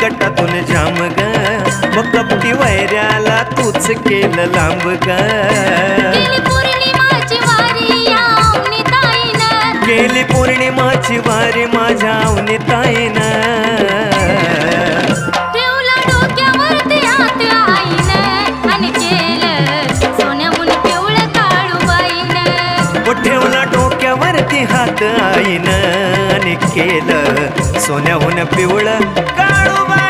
गटातून जाम ग मग कपटी वैऱ्याला तूच केलं लांब ग. गेली पौर्णिमाची वारी माझ्या हात काळूबाईनं. व ठेवला डोक्यावरती हात आईनं. आणि केलं. सोन्याहून पिवळं काळूबाईनं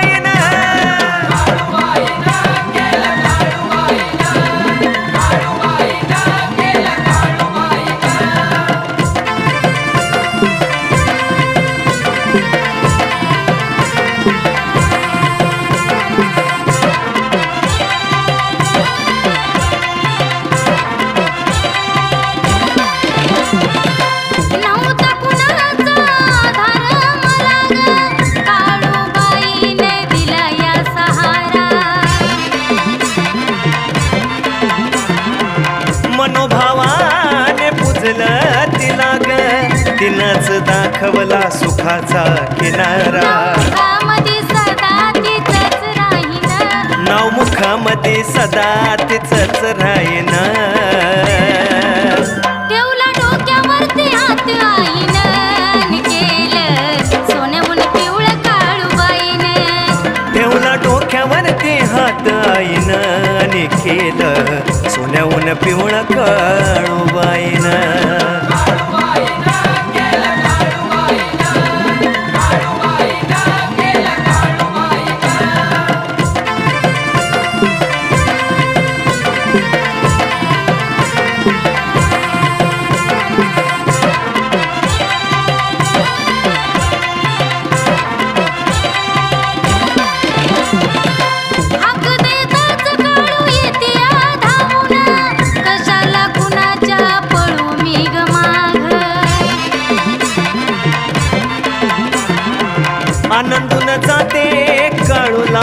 दाखवला सुखाचा किनारा. नवमुखामध्ये सदा तिचंच राहीन. नाव मुखामध्ये सदा तिचंच राहीन. ठेवला डोक्यावरती हात आईनं. आणि केलं सोन्याहून पिवळं काळूबाईनं ठेवला आनंदून जाते काळूला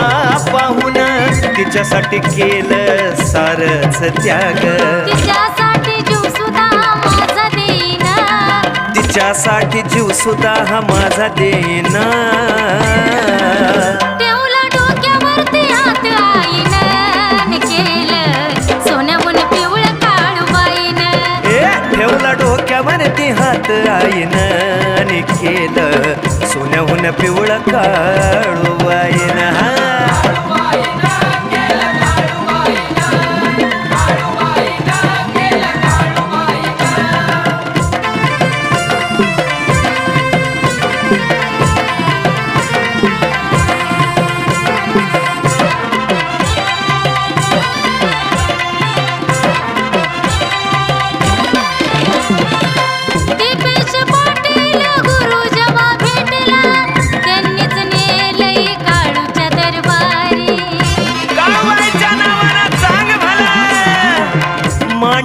पाहून. तिच्यासाठी केलं सारच त्याग. तिच्यासाठी जीव सुद्धा हा माझा देईना. ठेवला डोक्यावरती हात आईनं. आणि केलं सोन्याहून पिवळं काळूबाईनं ए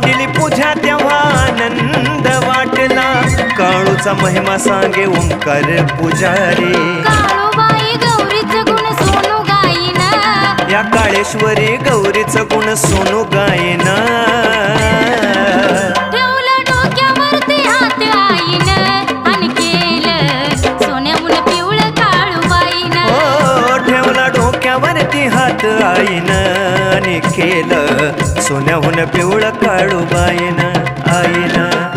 मांडली पूजा तेव्हा आनंद वाटला. काळूचा महिमा सांगे ओंकार पुजारी. काळूबाई गौरीचं गुण सोनू गाईना. या काळेश्वरी गौरीचं गुण सोनू गायना ठेवला डोक्यावरती हात आईनं. केलं. सोन्याहून पिवळं काळू बाईन आईना